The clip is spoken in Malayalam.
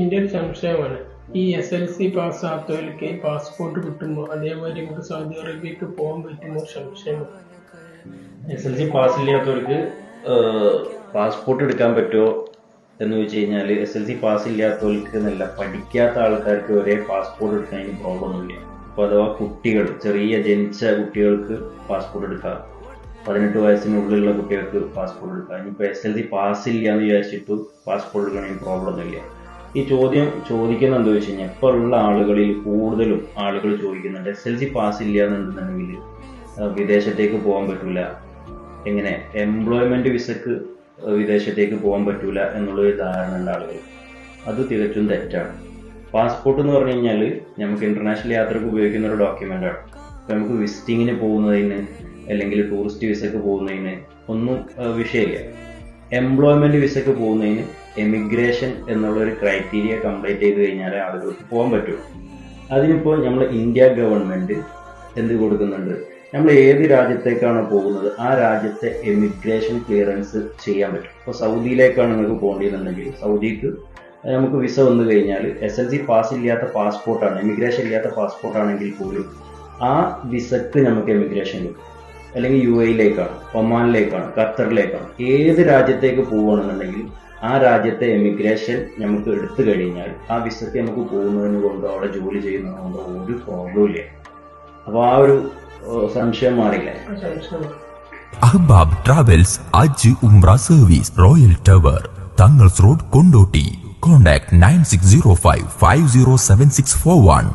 എന്റെ സംശയമാണ്. ഈ എസ് എൽ സി പാസ്സാത്തവർക്ക് പാസ്പോർട്ട് കിട്ടുമോ അതേമാതിരി നമുക്ക് സൗദി അറേബ്യക്ക് പോകാൻ പറ്റുമോ സംശയമാണ് എസ് എൽ സി പാസ് ഇല്ലാത്തവർക്ക് പാസ്പോർട്ട് എടുക്കാൻ പറ്റുമോ എന്ന് വെച്ച് കഴിഞ്ഞാൽ എസ് എൽ സി പാസ് ഇല്ലാത്തവർക്ക് എന്നല്ല പഠിക്കാത്ത ആൾക്കാർക്ക് വരെ പാസ്പോർട്ട് എടുക്കുന്നതിന് പ്രോബ്ലം ഒന്നുമില്ല. അപ്പോൾ അഥവാ കുട്ടികൾ ചെറിയ ജനിച്ച കുട്ടികൾക്ക് പാസ്പോർട്ട് എടുക്കാം. പതിനെട്ട് വയസ്സിനുള്ളിലുള്ള കുട്ടികൾക്ക് പാസ്പോർട്ട് എടുക്കാം. ഇനിയിപ്പോൾ എസ് എൽ സി പാസ് ഇല്ല എന്ന് വിചാരിച്ചിട്ട് പാസ്പോർട്ട് എടുക്കണമെങ്കിൽ പ്രോബ്ലം ഒന്നുമില്ല. ഈ ചോദ്യം ചോദിക്കുന്നത് എന്താ വെച്ച് കഴിഞ്ഞാൽ ഇപ്പോൾ ഉള്ള ആളുകളിൽ കൂടുതലും ആളുകൾ ചോദിക്കുന്നുണ്ട് എസ് എൽ സി പാസ് ഇല്ല എന്നുണ്ടെന്നുണ്ടെങ്കിൽ വിദേശത്തേക്ക് പോകാൻ പറ്റില്ല എങ്ങനെ എംപ്ലോയ്മെന്റ് വിസക്ക് വിദേശത്തേക്ക് പോകാൻ പറ്റൂല എന്നുള്ളൊരു ഉണ്ട് ആളുകൾ. അത് തികച്ചും തെറ്റാണ്. പാസ്പോർട്ട് എന്ന് പറഞ്ഞു കഴിഞ്ഞാൽ നമുക്ക് ഇന്റർനാഷണൽ യാത്രയ്ക്ക് ഉപയോഗിക്കുന്ന ഒരു ഡോക്യുമെന്റ് ആണ്. നമുക്ക് വിസിറ്റിങ്ങിന് പോകുന്നതിന് അല്ലെങ്കിൽ ടൂറിസ്റ്റ് വിസക്ക് പോകുന്നതിന് ഒന്നും വിഷയമില്ല. എംപ്ലോയ്മെന്റ് വിസക്ക് പോകുന്നതിന് എമിഗ്രേഷൻ എന്നുള്ള ഒരു ക്രൈറ്റീരിയ കംപ്ലീറ്റ് ചെയ്ത് കഴിഞ്ഞാൽ ആളുകൾക്ക് പോകാൻ പറ്റും. അതിനിപ്പോൾ നമ്മൾ ഇന്ത്യ ഗവൺമെന്റ് എന്ത് കൊടുക്കുന്നുണ്ട്? നമ്മൾ ഏത് രാജ്യത്തേക്കാണോ പോകുന്നത് ആ രാജ്യത്തെ എമിഗ്രേഷൻ ക്ലിയറൻസ് ചെയ്യാൻ പറ്റും. ഇപ്പോൾ സൗദിയിലേക്കാണ് നിങ്ങൾക്ക് പോകേണ്ടതെന്നുണ്ടെങ്കിൽ സൗദിക്ക് നമുക്ക് വിസ വന്നു കഴിഞ്ഞാൽ എസ് എൽ സി പാസ് ഇല്ലാത്ത പാസ്പോർട്ടാണ് എമിഗ്രേഷൻ ഇല്ലാത്ത പാസ്പോർട്ടാണെങ്കിൽ പോലും ആ വിസക്ക് നമുക്ക് എമിഗ്രേഷൻ കിട്ടും. അല്ലെങ്കിൽ യു എയിലേക്കാണ് ഒമാനിലേക്കാണ് ഖത്തറിലേക്കാണ്. ഏത് രാജ്യത്തേക്ക് പോവുകയാണെന്നുണ്ടെങ്കിൽ ആ രാജ്യത്തെ എമിഗ്രേഷൻ നമുക്ക് എടുത്തു കഴിഞ്ഞാൽ ആ വിസക്ക് നമുക്ക് പോകുന്നതിന് കൊണ്ടോ അവിടെ ജോലി ചെയ്യുന്നത് കൊണ്ടോ ഒരു പ്രോബ്ലം ഇല്ല അപ്പൊ ആ ഒരു സംശയം മാറിയില്ലേ ആ Ahbab travels Hajj Umrah service royal tower. Thangal road Kondotty. Contact nine six zero five five zero seven six four one.